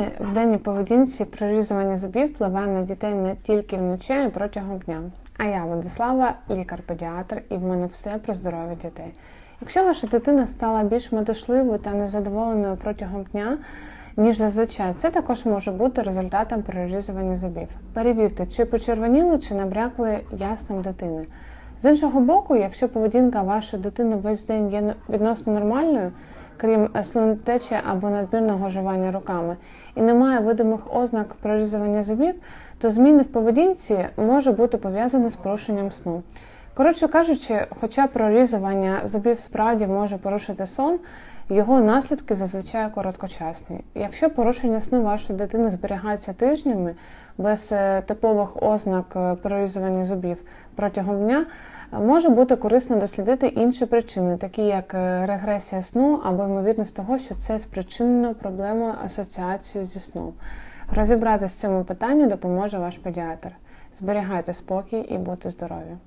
дитини в денній поведінці прорізування зубів впливає на дітей не тільки вночі, а й протягом дня. А я, Владислава, лікар-педіатр, і в мене все про здоров'я дітей. Якщо ваша дитина стала більш метушливою та незадоволеною протягом дня, ніж зазвичай, це також може бути результатом прорізування зубів. Перевірте, чи почервоніли, чи набрякли яснам дитини. З іншого боку, якщо поведінка вашої дитини весь день є відносно нормальною, крім слинотечі або надмірного жування руками, і немає видимих ознак прорізування зубів, то зміни в поведінці може бути пов'язані з порушенням сну. Коротше кажучи, хоча прорізування зубів справді може порушити сон, його наслідки зазвичай короткочасні. Якщо порушення сну вашої дитини зберігаються тижнями без е, типових ознак е, прорізування зубів протягом дня, може бути корисно дослідити інші причини, такі як е, регресія сну або ймовірність того, що це спричинено проблемою асоціацією зі сном. Розібратися в цьому питанні допоможе ваш педіатр. Зберігайте спокій і будьте здорові!